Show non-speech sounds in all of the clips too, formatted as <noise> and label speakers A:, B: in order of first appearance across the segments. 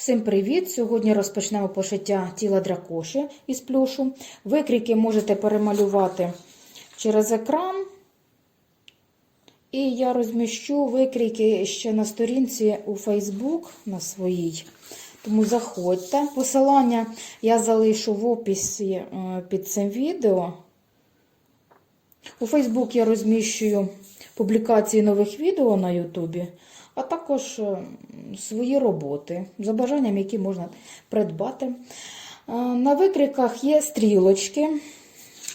A: Всім привіт! Сьогодні розпочнемо пошиття тіла дракоші із плюшу. Викрійки можете перемалювати через екран. І я розміщу викрійки ще на сторінці у Facebook на своїй. Тому заходьте. Посилання я залишу в описі е, під цим відео. У Facebook я розміщую публікації нових відео на Ютубі, а також е, свої роботи, за бажанням, які можна придбати. Е, На викриках є стрілочки.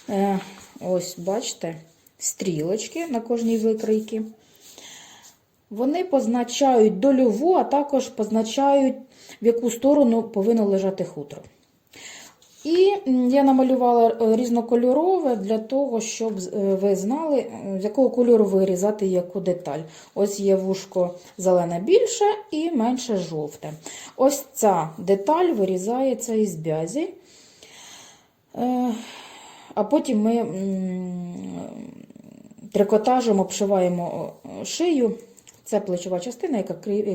A: Е, Ось, бачите, стрілочки на кожній викрійці. Вони позначають дольову, а також позначають, в яку сторону повинно лежати хутро. І я намалювала е, різнокольорове для того, щоб е, ви знали, е, з якого кольору вирізати яку деталь. Ось є вушко зелене більше і менше жовте. Ось ця деталь вирізається із бязі. А потім ми трикотажем обшиваємо шию. Це плечова частина, яка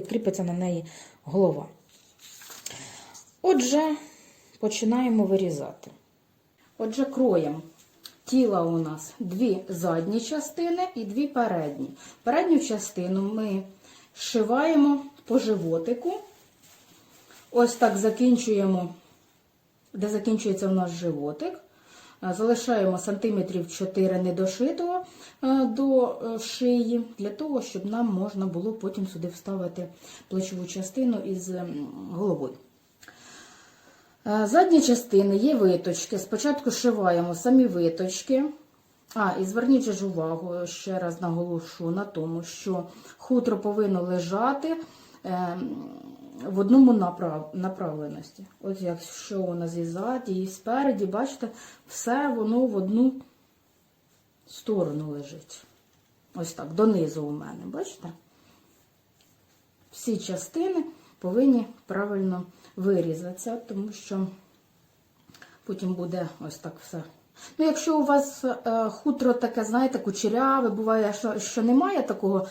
A: кріпиться на неї голова. Отже, починаємо вирізати. Отже, кроєм тіла у нас дві задні частини і дві передні. Передню частину ми зшиваємо по животику. Ось так закінчуємо, де закінчується у нас животик. Е, Залишаємо сантиметрів 4 недошитого е, до е, шиї, для того, щоб нам можна було потім сюди вставити плечову частину із головою. Е, Задні частини є виточки. Спочатку шиваємо самі виточки. А, і зверніть ж увагу, ще раз наголошу на тому, що хутро повинно лежати е, в одному направ... направленості. От якщо у нас і ззаді, і спереді, бачите, все воно в одну сторону лежить. Ось так, донизу у мене, бачите? Всі частини повинні правильно вирізатися, тому що потім буде ось так все. Ну, якщо у вас е, хутро таке, знаєте, кучеряве, буває, що, що немає такого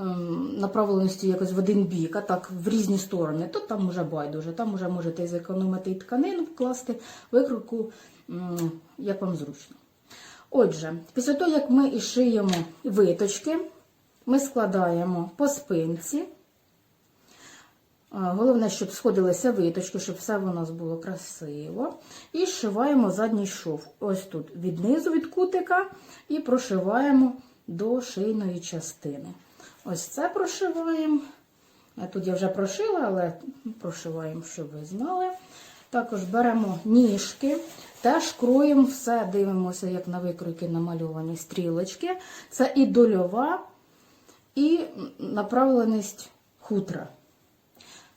A: ем, направленості якось в один бік, а так в різні сторони, то там вже байдуже. Там вже можете зекономити і тканину вкласти, викрутку, м, як вам зручно. Отже, після того, як ми і шиємо виточки, ми складаємо по спинці. Головне, щоб сходилися виточки, щоб все у нас було красиво. І зшиваємо задній шов. Ось тут від низу від кутика і прошиваємо до шийної частини. Ось це прошиваємо. Тут я вже прошила, але прошиваємо, щоб ви знали. Також беремо ніжки, теж кроємо все, дивимося, як на викройки намальовані стрілочки. Це і дольова, і направленість хутра.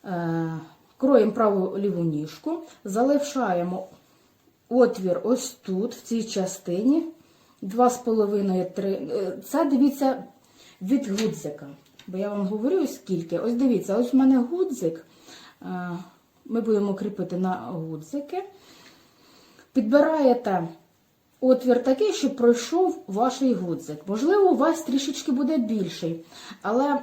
A: Е, Кроємо праву ліву ніжку, залишаємо отвір ось тут, в цій частині. 2,5-3. Це дивіться від гудзика. Бо я вам говорю скільки. Ось дивіться, ось у мене гудзик. Е, Ми будемо кріпити на гудзики. Підбираєте отвір такий, щоб пройшов ваш гудзик. Можливо, у вас трішечки буде більший. Але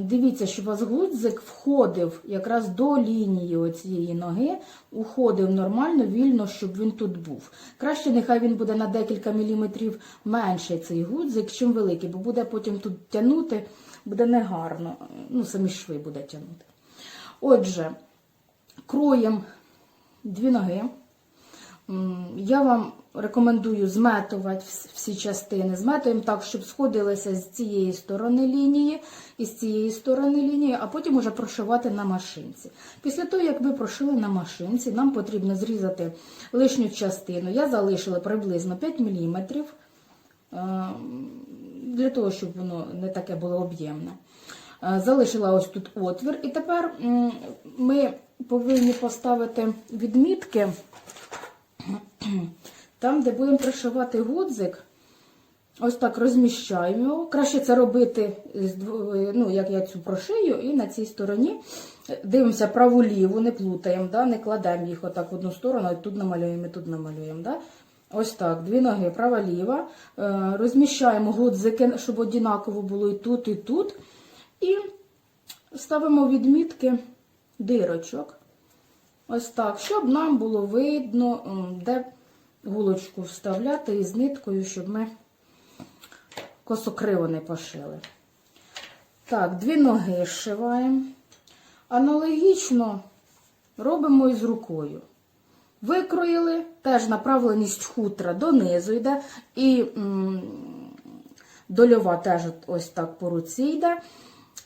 A: дивіться, щоб у вас гудзик входив якраз до лінії оцієї ноги, уходив нормально, вільно, щоб він тут був. Краще, нехай він буде на декілька міліметрів менший цей гудзик, чим великий, бо буде потім тут тягнути, буде негарно. Ну, самі шви буде тягнути. Отже, кроєм дві ноги. Я вам рекомендую зметувати всі частини. Зметуємо так, щоб сходилися з цієї сторони лінії і з цієї сторони лінії, а потім уже прошивати на машинці. Після того, як ви прошили на машинці, нам потрібно зрізати лишню частину. Я залишила приблизно 5 мм для того, щоб воно не таке було об'ємне. Е, Залишила ось тут отвір. І тепер ми повинні поставити відмітки там, де будемо пришивати гудзик. Ось так розміщаємо його. Краще це робити, ну, як я цю прошию, і на цій стороні дивимося праву-ліву, не плутаємо, да? не кладемо їх отак в одну сторону, і тут намалюємо, і тут намалюємо. Да? Ось так, дві ноги, права-ліва. Е, Розміщаємо гудзики, щоб однаково було і тут, і тут. І ставимо відмітки дирочок. Ось так, щоб нам було видно, де гулочку вставляти із ниткою, щоб ми косокриво не пошили. Так, дві ноги зшиваємо. Аналогічно робимо із рукою. Викроїли, теж направленість хутра донизу йде, і м, дольова теж ось так по руці йде.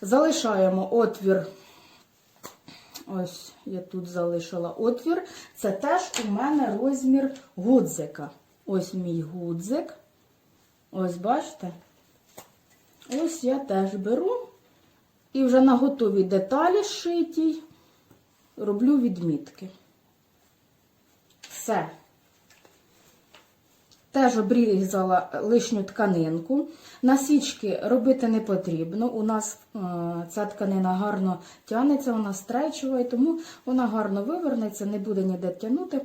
A: Залишаємо отвір. Ось я тут залишила отвір. Це теж у мене розмір гудзика. Ось мій гудзик. Ось бачите? Ось я теж беру і вже на готові деталі шитій роблю відмітки. Все. Теж обрізала лишню тканинку. Насічки робити не потрібно. У нас е, ця тканина гарно тягнеться, вона стречува, тому вона гарно вивернеться, не буде ніде тягнути.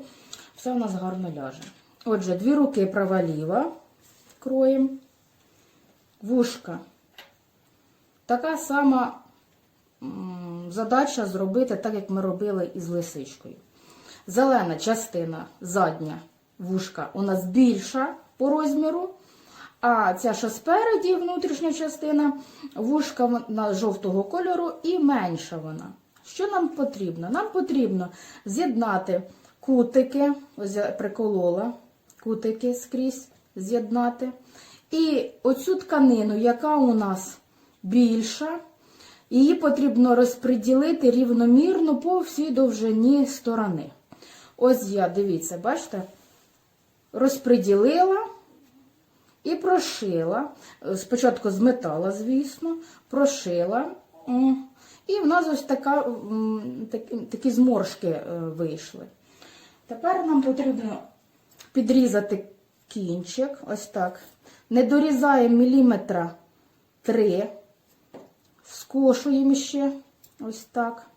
A: Все у нас гарно ляже. Отже, дві руки права-ліва кроєм, вушка. Така сама задача зробити, так як ми робили із лисичкою. Зелена частина задня вушка у нас більша по розміру. А ця що спереді, внутрішня частина, вушка вона жовтого кольору і менша вона. Що нам потрібно? Нам потрібно з'єднати кутики, ось я приколола кутики скрізь з'єднати. І оцю тканину, яка у нас більша, її потрібно розподілити рівномірно по всій довжині сторони. Ось я, дивіться, бачите, розподілила і прошила. Спочатку зметала, звісно, прошила. І в нас ось така, такі зморшки е, вийшли. Тепер нам потрібно підрізати кінчик, ось так. Не дорізаємо міліметра 3, скошуємо ще ось так,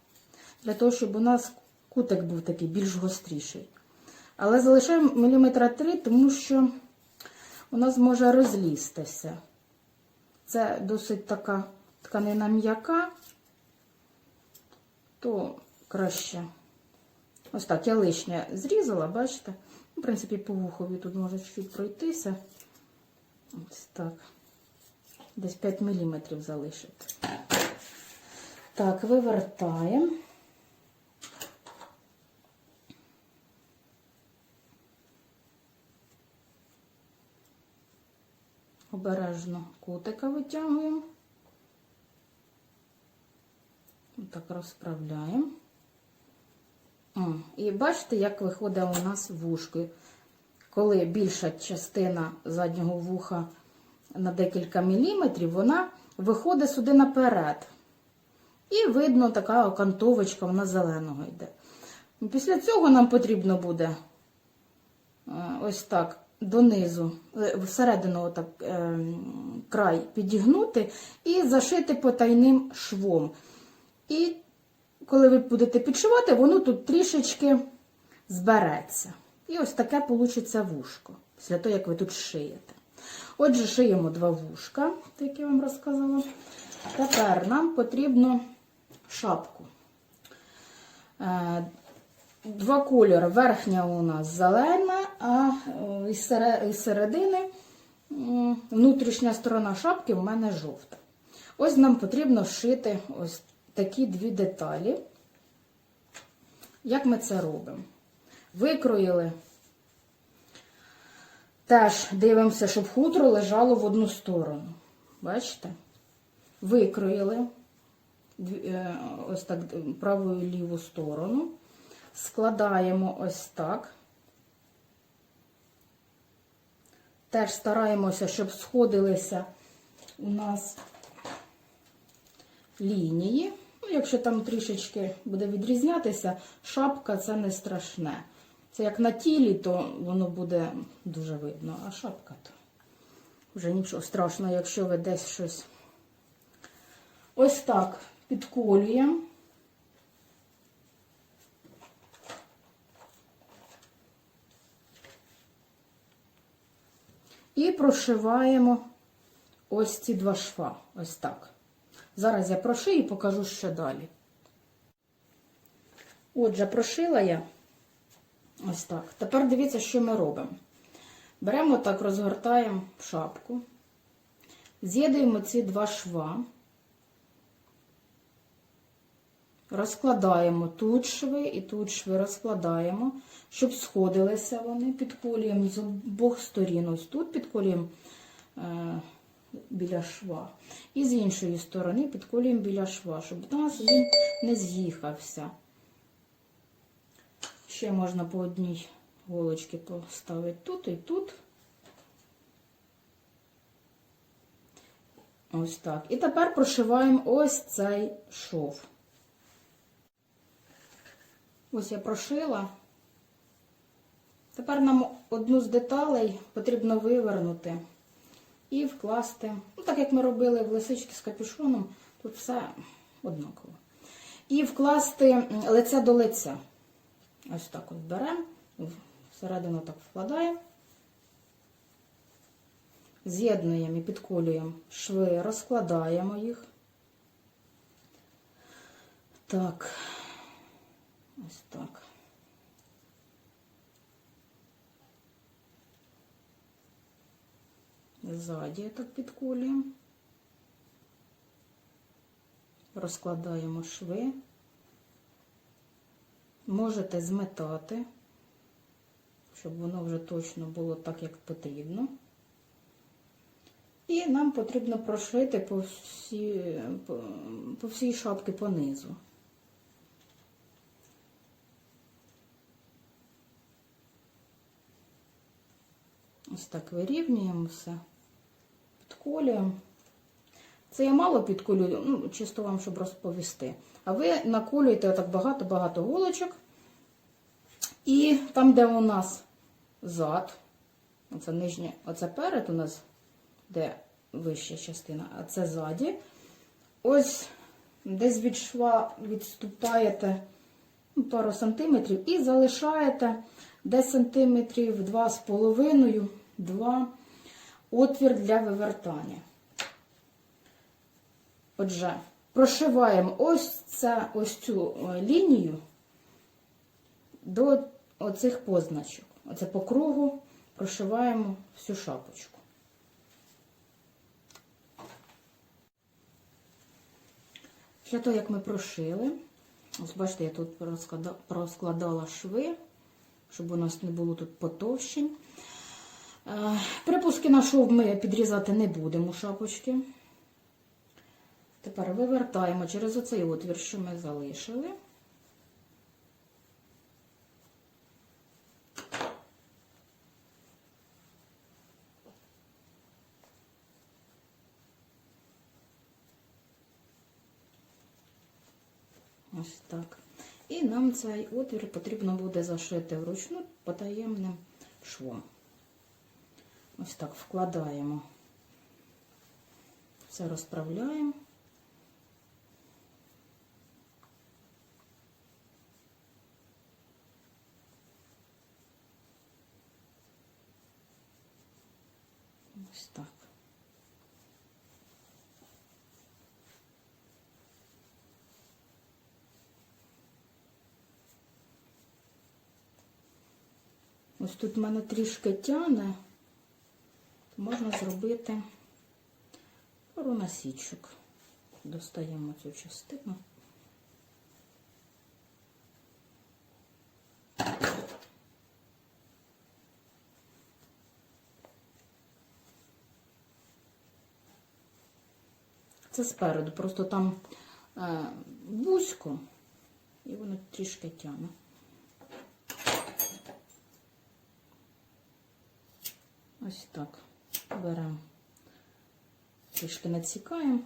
A: для того, щоб у нас кутик був такий більш гостріший. Але залишаємо міліметра 3, тому що у нас може розлізтися. Це досить така тканина м'яка, то краще. Ось так, я лишнє зрізала, бачите? В принципі, по вухові тут може чуть пройтися. Ось так. Десь 5 мм залишити. Так, вивертаємо. Обережно кутика витягуємо. Так розправляємо. І бачите, як виходить у нас вушки. Коли більша частина заднього вуха на декілька міліметрів, вона виходить сюди наперед. І видно, така окантовочка вона зеленого йде. Після цього нам потрібно буде е, ось так донизу, е, всередину отак, е, край підігнути і зашити потайним швом. І коли ви будете підшивати, воно тут трішечки збереться. І ось таке вийде вушко, після того, як ви тут шиєте. Отже, шиємо два вушка, як я вам розказала. Тепер нам потрібно шапку. Два кольори. Верхня у нас зелена, а е, із середини внутрішня сторона шапки в мене жовта. Ось нам потрібно вшити ось такі дві деталі. Як ми це робимо? Викроїли. Теж дивимося, щоб хутро лежало в одну сторону. Бачите? Викроїли е, ось так праву і ліву сторону. Складаємо ось так. Теж стараємося, щоб сходилися у нас лінії. Ну, якщо там трішечки буде відрізнятися, шапка це не страшне. Це як на тілі, то воно буде дуже видно, а шапка то вже нічого страшного, якщо ви десь щось ось так підколюємо. І прошиваємо ось ці два шва. Ось так. Зараз я прошию і покажу, що далі. Отже, прошила я ось так. Тепер дивіться, що ми робимо. Беремо так, розгортаємо шапку, з'єднуємо ці два шва, розкладаємо тут шви і тут шви розкладаємо, щоб сходилися вони, підколюємо з обох сторін. Ось тут підколюємо е, біля шва. І з іншої сторони підколюємо біля шва, щоб у нас він не з'їхався. Ще можна по одній голочці поставити тут і тут. Ось так. І тепер прошиваємо ось цей шов. Ось я прошила. Тепер нам одну з деталей потрібно вивернути і вкласти, ну так як ми робили в лисички з капюшоном, тут все однаково. І вкласти лице до лиця. Ось так от беремо, всередину так вкладаємо, з'єднуємо і підколюємо шви, розкладаємо їх. Так, ось так. Ззаді так підколюємо. Розкладаємо шви. Можете зметати, щоб воно вже точно було так, як потрібно. І нам потрібно прошити по всій, по, по всій шапці понизу. Ось так вирівнюємо все, підколюємо. Це я мало підколюю, ну, чисто вам, щоб розповісти. А ви наколюєте отак багато-багато голочок. І там, де у нас зад, оце нижнє, оце перед у нас, де вища частина, а це ззаді. Ось десь від шва відступаєте ну, пару сантиметрів і залишаєте десь сантиметрів 2,5, 2 отвір для вивертання. Отже, прошиваємо ось, це, ось цю е, лінію до оцих позначок. Оце по кругу прошиваємо всю шапочку. Після того, як ми прошили, ось бачите, я тут розкладала шви, щоб у нас не було тут потовщень. Е, Припуски на шов ми підрізати не будемо шапочки. Тепер вивертаємо через оцей отвір, що ми залишили. Ось так. І нам цей отвір потрібно буде зашити вручну потаємним швом. Ось так вкладаємо, все розправляємо. Ось так. Ось тут в мене трішки тяне, то Можна зробити пару насічок. Достаємо цю частину. Це спереду, просто там е, вузько, і воно трішки тяне. Ось так. Беремо, трішки надсікаємо.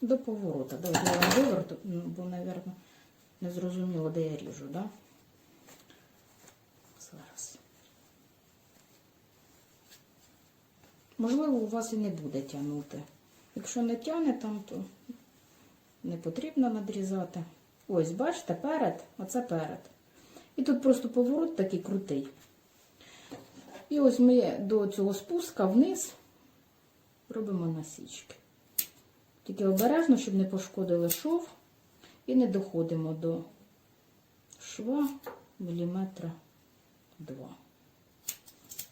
A: До поворота. Давайте я вам виверту, бо, мабуть, не зрозуміло, де я ріжу, да? Зараз. Можливо, у вас і не буде тягнути. Якщо не тягне там, то не потрібно надрізати. Ось, бачите, перед, оце перед. І тут просто поворот такий крутий. І ось ми до цього спуска вниз робимо насічки. Тільки обережно, щоб не пошкодили шов, і не доходимо до шва міліметра два.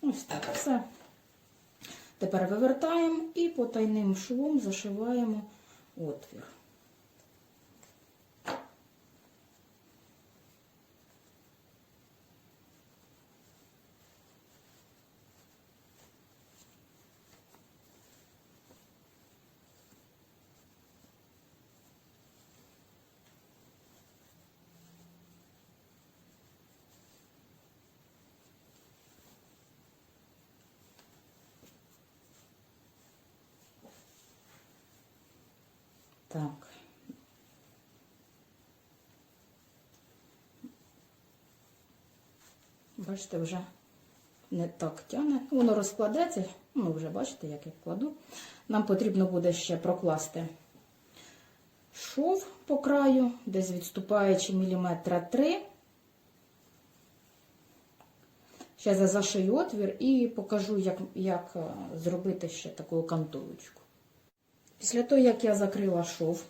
A: Ось так все. Тепер вивертаємо і потайним швом зашиваємо отвір. Так. Бачите, вже не так тягне. Воно розкладеться. Ну, вже бачите, як я кладу. Нам потрібно буде ще прокласти шов по краю, десь відступаючи міліметра 3. Зараз я зашию отвір і покажу, як, як е, зробити ще таку окантовочку. Після того, як я закрила шов,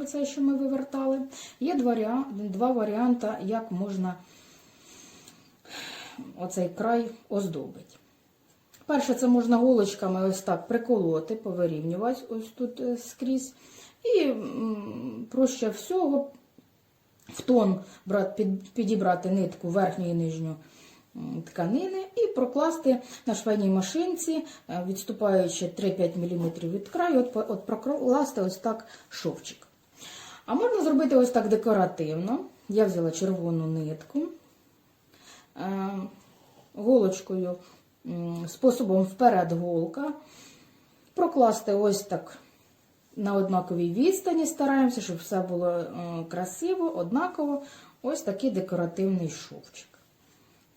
A: оцей, що ми вивертали, є два, два варіанти, як можна оцей край оздобити. Перше, це можна голочками ось так приколоти, повирівнювати ось тут е, скрізь. І проще всього в тон брат- підібрати нитку верхню і нижню тканини і прокласти на швейній машинці, е, відступаючи 3-5 мм від краю, от, прокласти ось так шовчик. А можна зробити ось так декоративно. Я взяла червону нитку, е, голочкою, способом вперед голка, прокласти ось так на однаковій відстані, стараємося, щоб все було е, красиво, однаково. Ось такий декоративний шовчик.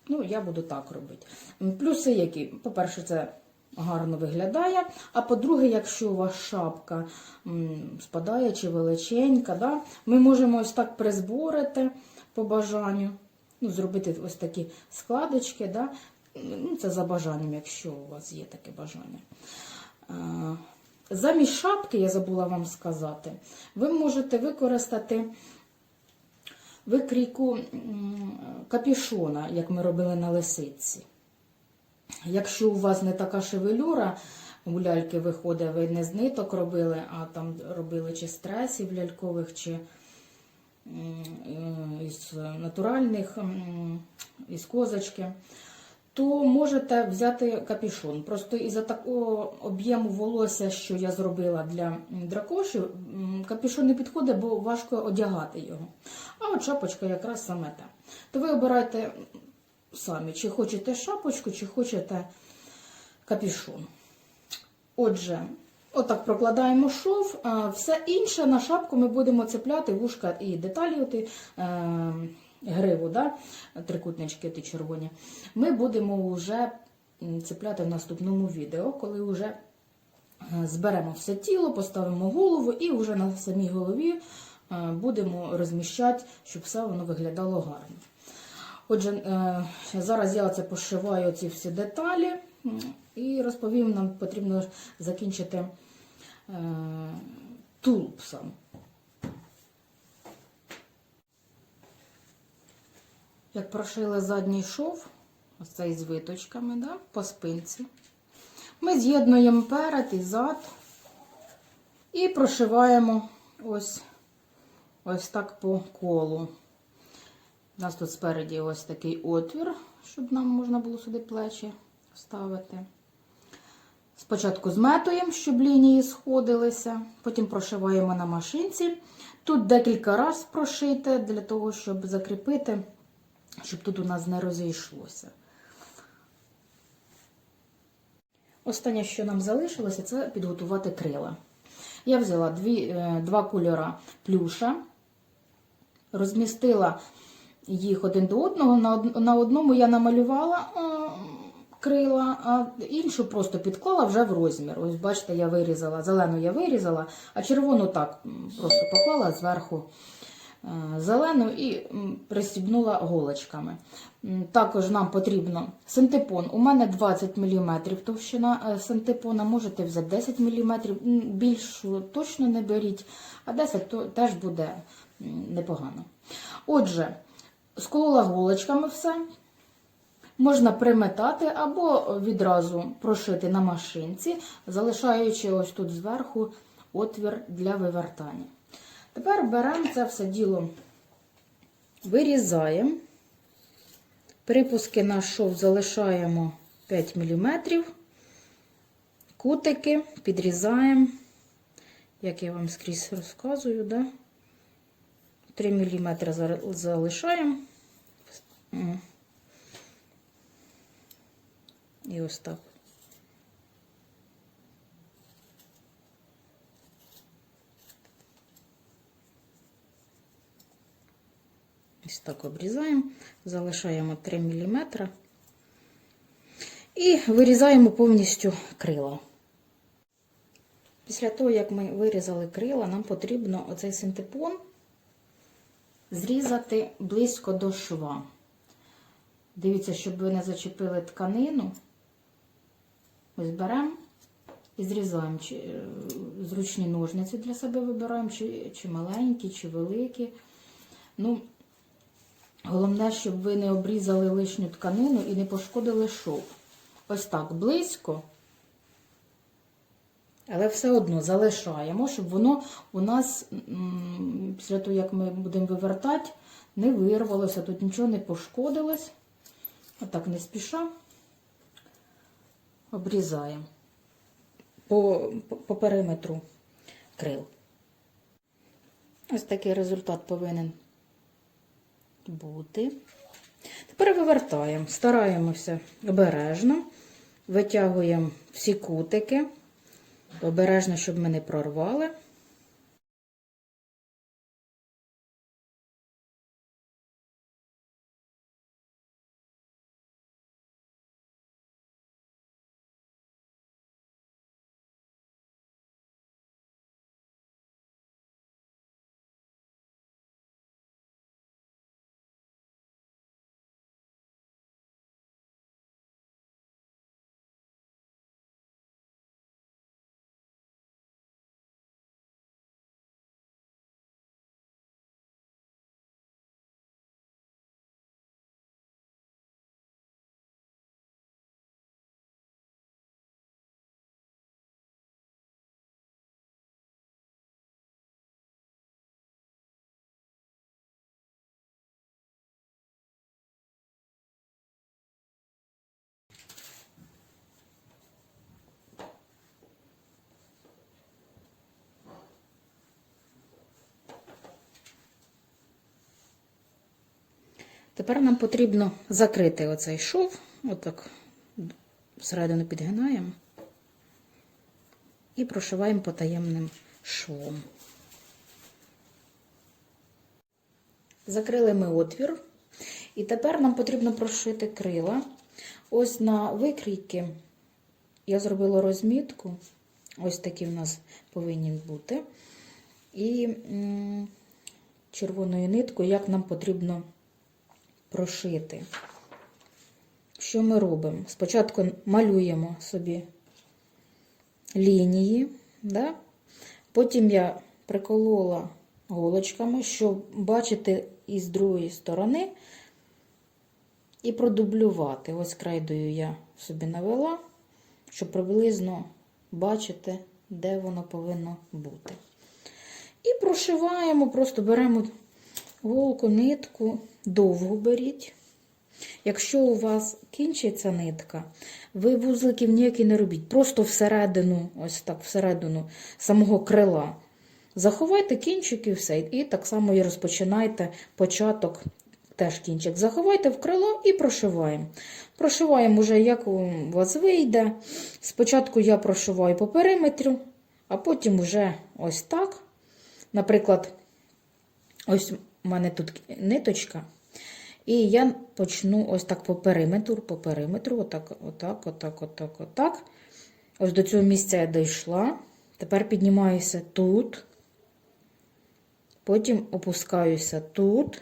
A: Ну, я буду так робити. Плюси які? По-перше, це гарно виглядає. А по-друге, якщо у вас шапка спадає чи величенька, да, ми можемо ось так призборити по бажанню. Ну, зробити ось такі складочки. Да. Ну, це за бажанням, якщо у вас є таке бажання. Замість шапки, я забула вам сказати, ви можете використати викрійку капюшона, як ми робили на лисиці. Якщо у вас не така шевелюра, у ляльки виходить, ви не з ниток робили, а там робили чи з тресів лялькових, чи е, із натуральних, із козочки, то можете взяти капюшон. Просто із-за такого об'єму волосся, що я зробила для дракоші, капюшон не підходить, бо важко одягати його. А от шапочка якраз саме те. То ви обирайте самі, чи хочете шапочку, чи хочете капюшон. Отже, отак прокладаємо шов. Все інше на шапку ми будемо цепляти вушка і деталі, оти, е, гриву, да? трикутнички ті червоні. Ми будемо вже цепляти в наступному відео, коли вже е, зберемо все тіло, поставимо голову і вже на самій голові е, будемо розміщати, щоб все воно виглядало гарно. Отже, е, зараз я це пошиваю ці всі деталі і розповім, нам потрібно закінчити тулуб сам. Як прошили задній шов, ось цей з виточками, да, по спинці, ми з'єднуємо перед і зад і прошиваємо ось, ось так по колу. У нас тут спереді ось такий отвір, щоб нам можна було сюди плечі вставити. Спочатку зметуємо, щоб лінії сходилися, потім прошиваємо на машинці. Тут декілька разів прошити для того, щоб закріпити, щоб тут у нас не розійшлося. Останнє, що нам залишилося, це підготувати крила. Я взяла дві, е, два кольора плюша, розмістила їх один до одного. На одному я намалювала е, крила, а іншу просто підклала вже в розмір. Ось бачите, я вирізала, зелену я вирізала, а червону так просто поклала зверху зелену і пристібнула голочками. Також нам потрібно синтепон. У мене 20 мм товщина е, синтепона, можете взяти 10 мм, більшу точно не беріть, а 10 то теж буде непогано. Отже, сколола голочками все. Можна приметати або відразу прошити на машинці, залишаючи ось тут зверху отвір для вивертання. Тепер беремо це все діло, вирізаємо. Припуски на шов залишаємо 5 мм. Кутики підрізаємо, як я вам скрізь розказую, да? 3 мм залишаємо. І ось так. Ось так обрізаємо, залишаємо 3 мм і вирізаємо повністю крила. Після того, як ми вирізали крила, нам потрібно оцей синтепон зрізати близько до шва. Дивіться, щоб ви не зачепили тканину. Ось беремо і зрізаємо. Е, зручні ножниці для себе вибираємо, чи, чи маленькі, чи великі. Ну, головне, щоб ви не обрізали лишню тканину і не пошкодили шов. Ось так близько. Але все одно залишаємо, щоб воно у нас, після того, як ми будемо вивертати, не вирвалося, тут нічого не пошкодилось. Отак не спіша обрізаємо по, по, периметру крил. Ось такий результат повинен бути. Тепер вивертаємо, стараємося обережно, витягуємо всі кутики, обережно, щоб ми не прорвали. Тепер нам потрібно закрити оцей шов, отак всередину підгинаємо і прошиваємо потаємним швом. Закрили ми отвір, і тепер нам потрібно прошити крила. Ось на викрійки я зробила розмітку, ось такі в нас повинні бути. І червоною ниткою, як нам потрібно прошити. Що ми робимо? Спочатку малюємо собі лінії, да? потім я приколола голочками, щоб бачити із другої сторони і продублювати. Ось крайдою я собі навела, щоб приблизно бачити, де воно повинно бути. І прошиваємо, просто беремо голку, нитку, довго беріть. Якщо у вас кінчиться нитка, ви вузликів ніякі не робіть. Просто всередину, ось так, всередину самого крила. Заховайте кінчик і все. І так само і розпочинайте початок, теж кінчик. Заховайте в крило і прошиваємо. Прошиваємо вже, як у вас вийде. Спочатку я прошиваю по периметру, а потім вже ось так. Наприклад, ось у мене тут ниточка. І я почну ось так по периметру, по периметру, отак, отак, отак, отак, отак. Ось до цього місця я дійшла. Тепер піднімаюся тут. потім опускаюся тут.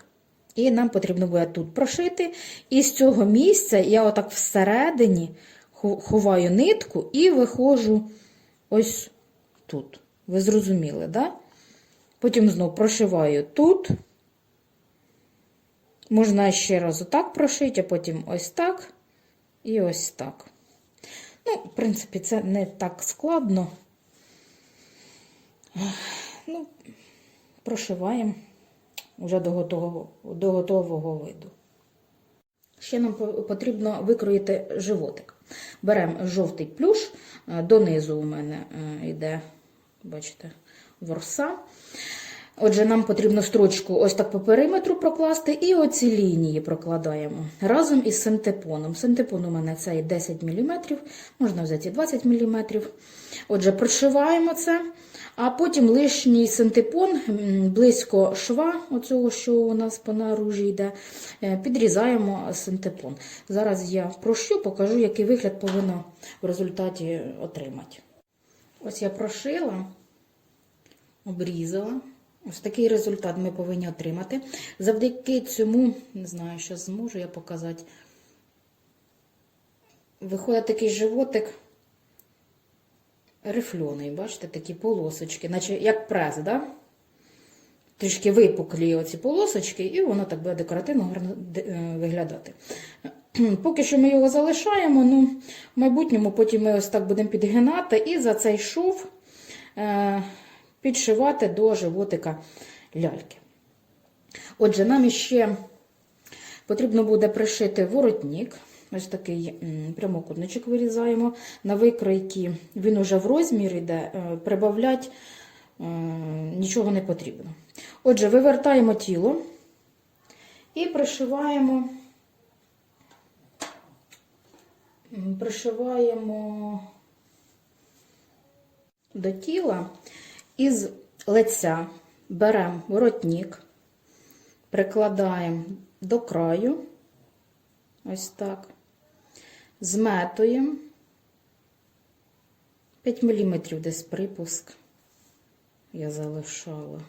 A: І нам потрібно буде тут прошити. І з цього місця я отак всередині ховаю нитку і виходжу ось тут. Ви зрозуміли, да? Потім знову прошиваю тут. Можна ще раз отак прошити, а потім ось так і ось так. Ну, в принципі, це не так складно. Ну, прошиваємо вже до готового, до готового виду. Ще нам потрібно викроїти животик. Беремо жовтий плюш, донизу у мене е, йде, бачите, ворса. Отже, нам потрібно строчку ось так по периметру прокласти і оці лінії прокладаємо разом із синтепоном. Синтепон у мене цей 10 мм, можна взяти і 20 мм. Отже, прошиваємо це, а потім лишній синтепон близько шва, оцього, що у нас по наружі йде, е, підрізаємо синтепон. Зараз я прощу, покажу, який вигляд повинно в результаті отримати. Ось я прошила, обрізала. Ось такий результат ми повинні отримати. Завдяки цьому, не знаю, що зможу я показати. Виходить такий животик рифльоний, бачите, такі полосочки, наче як прес, да? Трішки випуклі оці полосочки, і воно так буде декоративно е, виглядати. <clears throat> Поки що ми його залишаємо, ну, в майбутньому потім ми ось так будемо підгинати і за цей шов е, підшивати до животика ляльки. Отже, нам іще потрібно буде пришити воротник. Ось такий прямокутничок вирізаємо. На викройки він уже в розмір йде, прибавляти е, нічого не потрібно. Отже, вивертаємо тіло і пришиваємо, пришиваємо до тіла із лиця беремо воротник, прикладаємо до краю, ось так, зметуємо 5 мм десь припуск я залишала.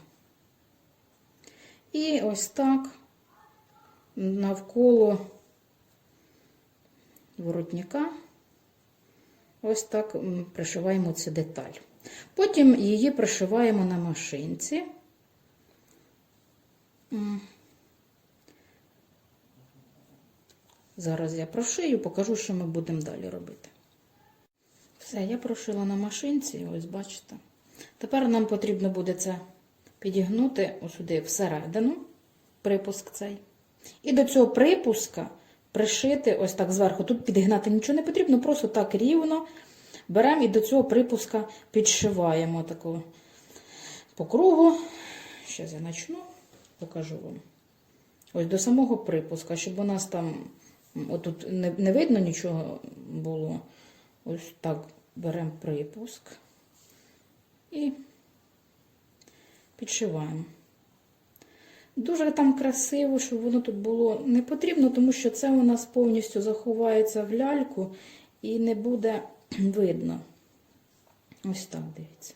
A: І ось так навколо воротника ось так пришиваємо цю деталь. Потім її пришиваємо на машинці. Зараз я прошию, покажу, що ми будемо далі робити. Все, я прошила на машинці, ось бачите. Тепер нам потрібно буде це підігнути сюди всередину, припуск цей. І до цього припуска пришити ось так зверху. Тут підгнати нічого не потрібно, просто так рівно беремо і до цього припуска підшиваємо таку по кругу. Зараз я почну, покажу вам. Ось до самого припуска, щоб у нас там отут не, не видно нічого було. Ось так беремо припуск і підшиваємо. Дуже там красиво, щоб воно тут було не потрібно, тому що це у нас повністю заховається в ляльку і не буде <clears throat> видно. Ось так дивіться.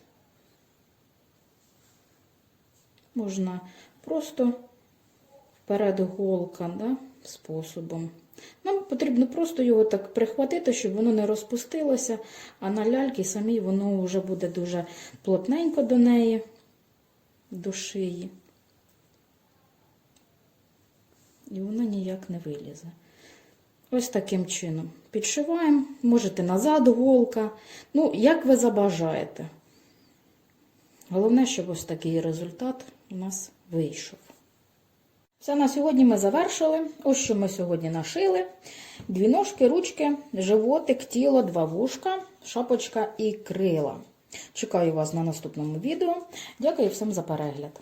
A: Можна просто вперед голка да, способом. Нам потрібно просто його так прихватити, щоб воно не розпустилося, а на ляльки самій воно вже буде дуже плотненько до неї, до шиї. І воно ніяк не вилізе. Ось таким чином підшиваємо, можете назад голка. Ну, як ви забажаєте. Головне, щоб ось такий результат у нас вийшов. Все на сьогодні ми завершили. Ось що ми сьогодні нашили: дві ножки, ручки, животик, тіло, два вушка, шапочка і крила. Чекаю вас на наступному відео. Дякую всім за перегляд.